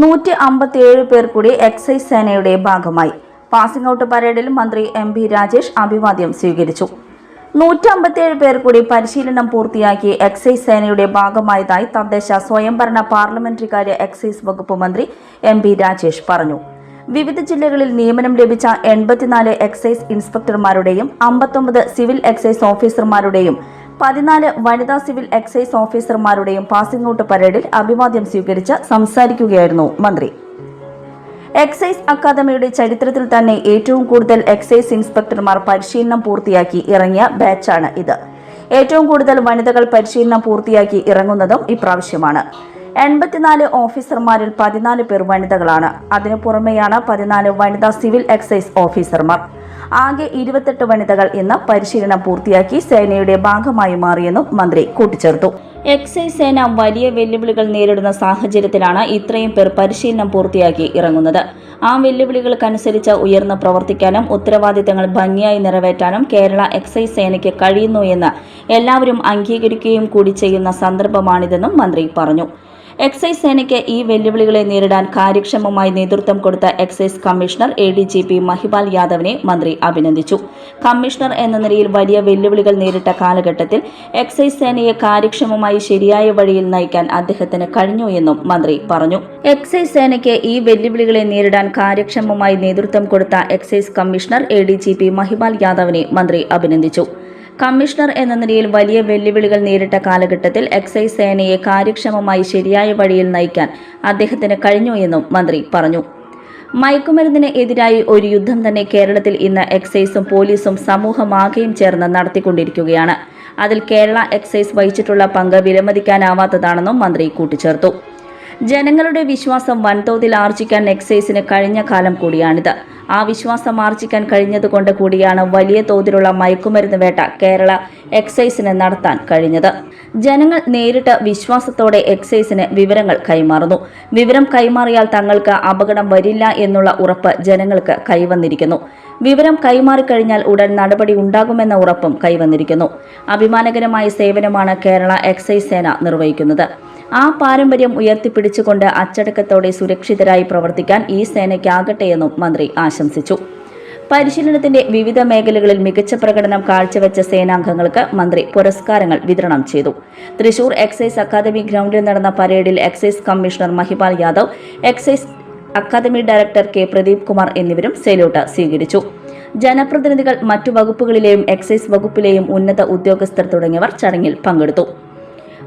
നൂറ്റി അമ്പത്തിയേഴ് പേർ കൂടി എക്സൈസ് സേനയുടെ ഭാഗമായി. പാസിംഗ് ഔട്ട് പരേഡിൽ മന്ത്രി എം പി രാജേഷ് അഭിവാദ്യം സ്വീകരിച്ചു. നൂറ്റി അമ്പത്തിയേഴ് പേർ കൂടി പരിശീലനം പൂർത്തിയാക്കി എക്സൈസ് സേനയുടെ ഭാഗമായതായി തദ്ദേശ സ്വയംഭരണ പാർലമെന്ററി കാര്യ എക്സൈസ് വകുപ്പ് മന്ത്രി എം പി രാജേഷ് പറഞ്ഞു. വിവിധ ജില്ലകളിൽ നിയമനം ലഭിച്ച എൺപത്തിനാല് എക്സൈസ് ഇൻസ്പെക്ടർമാരുടെയും അമ്പത്തൊമ്പത് സിവിൽ എക്സൈസ് ഓഫീസർമാരുടെയും പതിനാല് വനിതാ സിവിൽ എക്സൈസ് ഓഫീസർമാരുടെയും പാസിംഗ് ഔട്ട് പരേഡിൽ അഭിവാദ്യം സ്വീകരിച്ച് സംസാരിക്കുകയായിരുന്നു മന്ത്രി. എക്സൈസ് അക്കാദമിയുടെ ചരിത്രത്തിൽ തന്നെ ഏറ്റവും കൂടുതൽ എക്സൈസ് ഇൻസ്പെക്ടർമാർ പരിശീലനം പൂർത്തിയാക്കി ഇറങ്ങിയ ബാച്ചാണ് ഇത്. ഏറ്റവും കൂടുതൽ വനിതകൾ പരിശീലനം പൂർത്തിയാക്കി ഇറങ്ങുന്നതും ഇപ്രാവശ്യമാണ്. എൺപത്തിനാല് ഓഫീസർമാരിൽ പതിനാല് പേർ വനിതകളാണ്. അതിനു പുറമെയാണ് പതിനാല് വനിതാ സിവിൽ എക്സൈസ് ഓഫീസർമാർ. ആകെ ഇരുപത്തെട്ട് വനിതകൾ ഇന്ന് പരിശീലനം പൂർത്തിയാക്കി സേനയുടെ ഭാഗമായി മാറിയെന്നും മന്ത്രി കൂട്ടിച്ചേർത്തു. എക്സൈസ് സേന വലിയ വെല്ലുവിളികൾ നേരിടുന്ന സാഹചര്യത്തിലാണ് ഇത്രയും പേർ പരിശീലനം പൂർത്തിയാക്കി ഇറങ്ങുന്നത്. ആ വെല്ലുവിളികൾക്കനുസരിച്ച് ഉയർന്ന് പ്രവർത്തിക്കാനും ഉത്തരവാദിത്തങ്ങൾ ഭംഗിയായി നിറവേറ്റാനും കേരള എക്സൈസ് സേനയ്ക്ക് കഴിയുന്നു എന്ന് എല്ലാവരും അംഗീകരിക്കുകയും കൂടി ചെയ്യുന്ന സന്ദർഭമാണിതെന്നും മന്ത്രി പറഞ്ഞു. എക്സൈസ് സേനയ്ക്ക് ഈ വെല്ലുവിളികളെ നേരിടാൻ കാര്യക്ഷമമായി നേതൃത്വം കൊടുത്ത excise commissioner A D G P Mahipal യാദവിനെ മന്ത്രി അഭിനന്ദിച്ചു. കമ്മീഷണർ എന്ന നിലയിൽ വലിയ വെല്ലുവിളികൾ നേരിട്ട കാലഘട്ടത്തിൽ എക്സൈസ് സേനയെ കാര്യക്ഷമമായി ശരിയായ വഴിയിൽ നയിക്കാൻ അദ്ദേഹത്തിന് കഴിഞ്ഞു എന്നും മന്ത്രി പറഞ്ഞു. എക്സൈസ് സേനയ്ക്ക് ഈ വെല്ലുവിളികളെ നേരിടാൻ കാര്യക്ഷമമായി നേതൃത്വം കൊടുത്ത excise commissioner A D G P Mahipal യാദവിനെ മന്ത്രി അഭിനന്ദിച്ചു. കമ്മീഷണർ എന്ന നിലയിൽ വലിയ വെല്ലുവിളികൾ നേരിട്ട കാലഘട്ടത്തിൽ എക്സൈസ് സേനയെ കാര്യക്ഷമമായി ശരിയായ വഴിയിൽ നയിക്കാൻ അദ്ദേഹത്തിന് കഴിഞ്ഞു എന്നും മന്ത്രി പറഞ്ഞു. മയക്കുമരുന്നിന് എതിരായി ഒരു യുദ്ധം തന്നെ കേരളത്തിൽ ഇന്ന് എക്സൈസും പോലീസും സമൂഹമാകെയും ചേർന്ന് നടത്തിക്കൊണ്ടിരിക്കുകയാണ്. അതിൽ കേരള എക്സൈസ് വഹിച്ചിട്ടുള്ള പങ്ക് വിലമതിക്കാനാവാത്തതാണെന്നും മന്ത്രി കൂട്ടിച്ചേർത്തു. ജനങ്ങളുടെ വിശ്വാസം വൻതോതിൽ ആർജിക്കാൻ എക്സൈസിന് കഴിഞ്ഞ കാലം കൂടിയാണിത്. ആ വിശ്വാസം ആർജിക്കാൻ കഴിഞ്ഞതുകൊണ്ട് കൂടിയാണ് വലിയ തോതിലുള്ള മയക്കുമരുന്ന് വേട്ട കേരള എക്സൈസിന് നടത്താൻ കഴിഞ്ഞത്. ജനങ്ങൾ നേരിട്ട് വിശ്വാസത്തോടെ എക്സൈസിന് വിവരങ്ങൾ കൈമാറുന്നു. വിവരം കൈമാറിയാൽ തങ്ങൾക്ക് അപകടം വരില്ല എന്നുള്ള ഉറപ്പ് ജനങ്ങൾക്ക് കൈവന്നിരിക്കുന്നു. വിവരം കൈമാറിക്കഴിഞ്ഞാൽ ഉടൻ നടപടി ഉണ്ടാകുമെന്ന ഉറപ്പും കൈവന്നിരിക്കുന്നു. അഭിമാനകരമായ സേവനമാണ് കേരള എക്സൈസ് സേന നിർവഹിക്കുന്നത്. ആ പാരമ്പര്യം ഉയർത്തിപ്പിടിച്ചുകൊണ്ട് അച്ചടക്കത്തോടെ സുരക്ഷിതരായി പ്രവർത്തിക്കാൻ ഈ സേനയ്ക്കാകട്ടെയെന്നും മന്ത്രി ആശംസിച്ചു. പരിശീലനത്തിന്റെ വിവിധ മേഖലകളിൽ മികച്ച പ്രകടനം കാഴ്ചവെച്ച സേനാംഗങ്ങൾക്ക് മന്ത്രി പുരസ്കാരങ്ങൾ വിതരണം ചെയ്തു. തൃശൂർ എക്സൈസ് അക്കാദമി ഗ്രൗണ്ടിൽ നടന്ന പരേഡിൽ excise commissioner Mahipal Yadav excise academy director K Pradeep Kumar എന്നിവരും സെല്യൂട്ട് സ്വീകരിച്ചു. ജനപ്രതിനിധികൾ മറ്റു വകുപ്പുകളിലെയും എക്സൈസ് വകുപ്പിലെയും ഉന്നത ഉദ്യോഗസ്ഥർ തുടങ്ങിയവർ ചടങ്ങിൽ പങ്കെടുത്തു.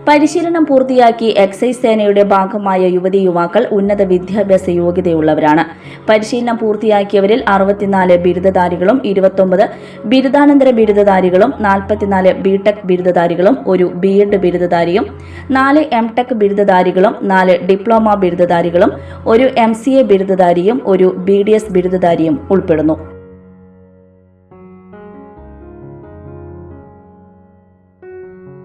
പരിശീലനം പൂർത്തിയാക്കി എക്സൈസ് സേനയുടെ ഭാഗമായ യുവതി യുവാക്കൾ ഉന്നത വിദ്യാഭ്യാസ യോഗ്യതയുള്ളവരാണ്. പരിശീലനം പൂർത്തിയാക്കിയവരിൽ അറുപത്തിനാല് ബിരുദധാരികളും ഇരുപത്തൊമ്പത് ബിരുദാനന്തര ബിരുദധാരികളും നാൽപ്പത്തിനാല് ബിടെക് ബിരുദധാരികളും ഒരു ബി എഡ് ബിരുദധാരിയും നാല് എം ടെക് ബിരുദധാരികളും നാല് ഡിപ്ലോമ ബിരുദധാരികളും ഒരു എം സി എ ബിരുദധാരിയും ഒരു ബി ഡി എസ് ബിരുദധാരിയും ഉൾപ്പെടുന്നു.